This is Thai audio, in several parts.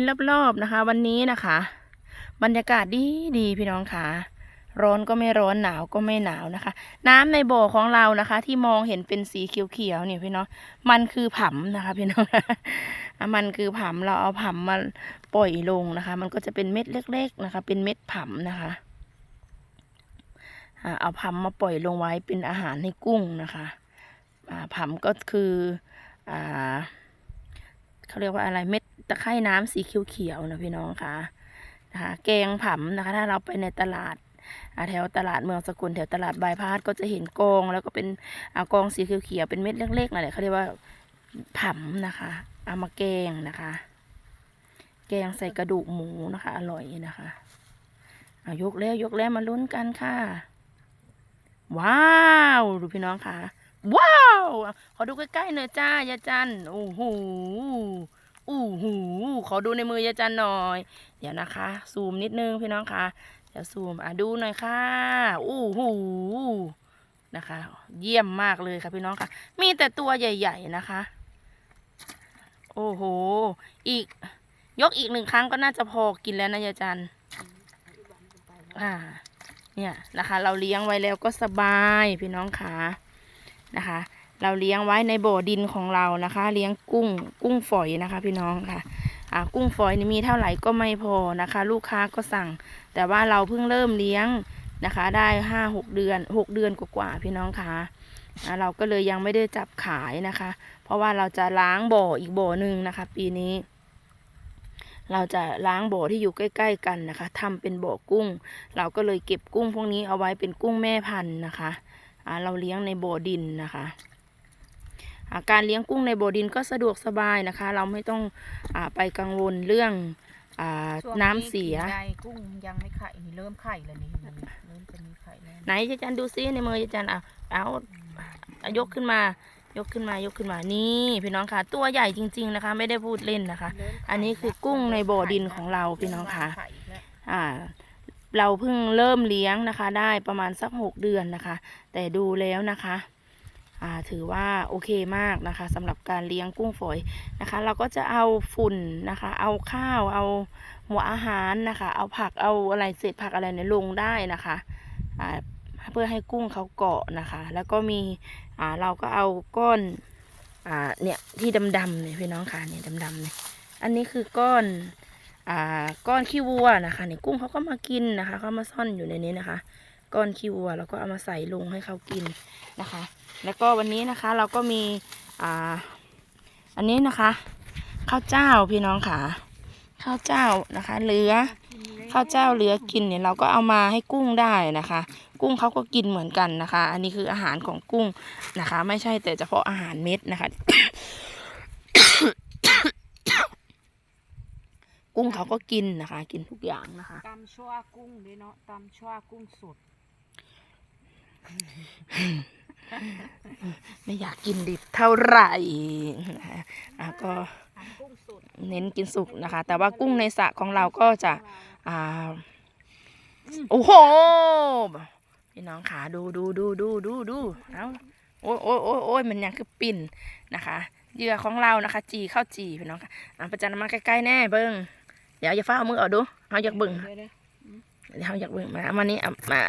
ณรอบๆนะคะ วันนี้นะคะ บรรยากาศดีดีพี่น้องค่ะ ร้อนก็ไม่ร้อนหนาวก็ไม่หนาวนะคะ น้ำในบ่อของเรานะคะ ที่มองเห็นเป็นสีเขียวๆเนี่ยพี่น้องมันคือผำนะคะพี่น้องอะมันคือผำเราเอาผำมาปล่อยลงนะคะ มันก็จะเป็นเม็ดเล็ก ๆนะคะ เป็นเม็ดผำนะคะเอาผำมาปล่อยลงไว้เป็นอาหารให้กุ้งนะคะอ่าก็คืออ่าเขาเรียกว่าอะไรเม็ด ตะไคร่น้ำสีเขียวๆนะพี่น้องค่ะนะคะแกงผำนะคะ ถ้าเราไปในตลาดแถวตลาดเมืองสกุลแถวตลาดบายพาสก็จะเห็นกองแล้วก็เป็นอกองสีเขียวๆเป็นเม็ดเล็กๆนั่นแหละเขาเรียกว่าผำนะคะเอามาแกงนะคะ แกงใส่กระดูกหมูนะคะ อร่อยนะคะเอายกแล้วยกแล้วมาลุ้นกันค่ะ ว้าวดูพี่น้องค่ะ ว้าว ขอดูใกล้ๆหน่อยจ้ายาจันโอ้โห อ้โหขอดูในมือยายจันหน่อย เดี๋ยวนะคะ ซูมนิดนึงพี่น้องค่ะเดี๋ยวซูมอะดูหน่อยค่ะโอ้โหนะคะ เยี่ยมมากเลยค่ะพี่น้องค่ะมีแต่ตัวใหญ่ ๆนะคะ โอ้โห อีก ยกอีกหนึ่งครั้งก็น่าจะพอกินแล้วนะยายจันอ่า เนี่ยนะคะ เราเลี้ยงไว้แล้วก็สบายพี่น้องขานะคะ เราเลี้ยงไว้ในบ่อดินของเรานะคะ เลี้ยงกุ้งกุ้งฝอยนะคะ พี่น้องค่ะอ่ากุ้งฝอยนี่มีเท่าไหร่ก็ไม่พอนะคะ ลูกค้าก็สั่ง แต่ว่าเราเพิ่งเริ่มเลี้ยงนะคะ ได้ห้าหกเดือนหกเดือนกว่าๆพี่น้องคะอ่าเราก็เลยยังไม่ได้จับขายนะคะ เพราะว่าเราจะล้างบ่ออีกบ่อหนึ่งนะคะ ปีนี้ เราจะล้างบ่อที่อยู่ใกล้ ๆ กันนะคะทำเป็นบ่อกุ้ง เราก็เลยเก็บกุ้งพวกนี้เอาไว้เป็นกุ้งแม่พันธุ์นะคะอ่าเราเลี้ยงในบ่อดินนะคะ การเลี้ยงกุ้งในบ่อดินก็สะดวกสบายนะคะ เราไม่ต้องอาไปกังวลเรื่องอาน้ำเสียช่วงนี้กินได้กุ้งยังไม่ไข่นี่เริ่มไข่แล้วนี่มันเริ่มจะมีไข่แล้วไหนยายจันดูซิในมือยายจันอะเอาเอายกขึ้นมายกขึ้นมายกขึ้นมานี่พี่น้องค่ะ ตัวใหญ่จริง ๆนะคะ ไม่ได้พูดเล่นนะคะเริ่มไข่อันนี้คือกุ้งในบ่อดินของเราพี่น้องค่ะไข่อีกแล้วอ่าเราเพิ่งเริ่มเลี้ยงนะคะ ได้ประมาณสักหกเดือนนะคะ แต่ดูแล้วนะคะอ่า ถือว่าโอเคมากนะคะสำหรับการเลี้ยงกุ้งฝอยนะคะ เราก็จะเอาฝุ่นนะคะ เอาข้าวเอาหัวอาหารนะคะ เอาผักเอาอะไรเศษผักอะไรเนี่ยลงได้นะคะเพื่อให้กุ้งเขาเกาะนะคะ แล้วก็มีเราก็เอาก้อนอเนี่ยที่ดำๆเนี่ยพี่น้องค่ะเนี่ยดำๆเนี่ยอันนี้คือก้อนอก้อนขี้วัวนะคะเนี่ยกุ้งเขาก็มากินนะคะเขามาซ่อนอยู่ในนี้นะคะ ก้อนขี้วัวเราก็เอามาใส่ลงให้เขากินนะคะ แล้วก็วันนี้นะคะเราก็มีอ่าอันนี้นะคะข้าวเจ้าพี่น้องค่ะข้าวเจ้านะคะเหลือข้าวเจ้าเหลือกินเนี่ยเราก็เอามาให้กุ้งได้นะคะ กุ้งเขาก็กินเหมือนกันนะคะ อันนี้คืออาหารของกุ้งนะคะ ไม่ใช่แต่เฉพาะอาหารเม็ดนะคะ กุ้งเขาก็กินนะคะ กินทุกอย่างนะคะตำชั่วกุ้งด้วยเนาะตำชั่วกุ้งสด ไม่อยากกินดิบเท่าไหร่นะคะอะก็ตำกุ้งสดเน้นกินสุกนะคะ แต่ว่ากุ้งในสระของเราก็จะอ่าโอ้โหพี่น้องขาดูดูดูดูดูดูเอาโอ้ยโอ้ยโอ้ยโอ้ยมันยังคือปิ่นนะคะเหยื่อของเรานะคะ จีเข้าจีพี่น้องค่ะอะประจันมาใกล้ๆแน่เบิ้งเดี๋ยวอย่าฟ้าเอามือเอาดูเอาอยากเบิ้งเดี๋ยวเดี๋ยวเอาอยากเบิ้งมาเอามานี่เอามา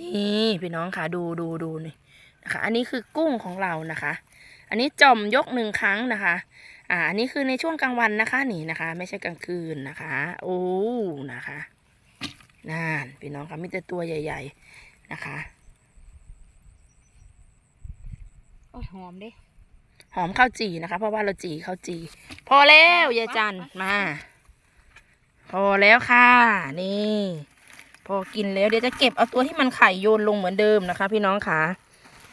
นี่พี่น้องค่ะดูดูดูนี่นะคะ อันนี้คือกุ้งของเรานะคะ อันนี้จ่อมยกหนึ่งครั้งนะคะ อ่า อันนี้คือในช่วงกลางวันนะคะนี่นะคะ ไม่ใช่กลางคืนนะคะ โอ้นะคะนั่นพี่น้องค่ะมีแต่ตัวใหญ่ ๆนะคะโอ้ยหอมเด้หอมข้าวจี่นะคะ เพราะว่าเราจี่ข้าวจี่พอแล้วยายจันมา พอแล้วค่ะ นี่ พอกินแล้วเดี๋ยวจะเก็บเอาตัวที่มันไข่โยนลงเหมือนเดิมนะคะ พี่น้องค่ะ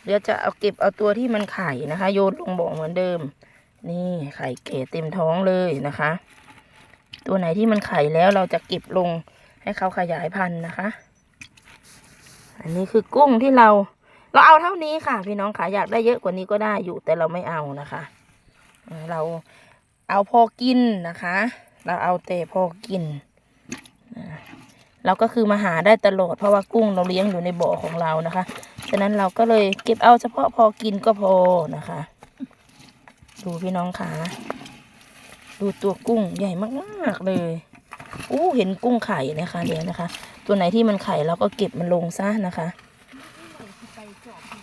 เดี๋ยวจะเอาเก็บเอาตัวที่มันไข่นะคะ โยนลงบ่อเหมือนเดิม นี่ไข่เก๋เต็มท้องเลยนะคะ ตัวไหนที่มันไข่แล้วเราจะเก็บลงให้เขาขยายพันธุ์นะคะ อันนี้คือกุ้งที่เรา เราเอาเท่านี้ค่ะ พี่น้องค่ะอยากได้เยอะกว่านี้ก็ได้อยู่แต่เราไม่เอานะคะ เราเอาพอกินนะคะ เราเอาแต่พอกิน เราก็คือมาหาได้ตลอดเพราะว่ากุ้งเราเลี้ยงอยู่ในบ่อของเรานะคะฉะนั้นเราก็เลยเก็บเอาเฉพาะพอกินก็พอนะคะ ดูพี่น้องค่ะดูตัวกุ้งใหญ่มากๆเลยอู้เห็นกุ้งไข่นะคะเดี๋ยวนะคะ ตัวไหนที่มันไข่เราก็เก็บมันลงซะนะคะ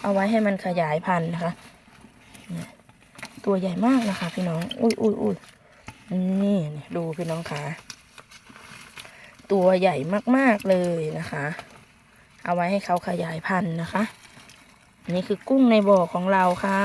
เอาไว้ให้มันขยายพันธุ์นะคะตัวใหญ่มากนะคะ พี่น้อง อุ้ยอุ้ยอุ้ยนี่ดูพี่น้องคะ ตัวใหญ่มากๆเลยนะคะ เอาไว้ให้เขาขยายพันธุ์นะคะ นี่คือกุ้งในบ่อของเราค่ะ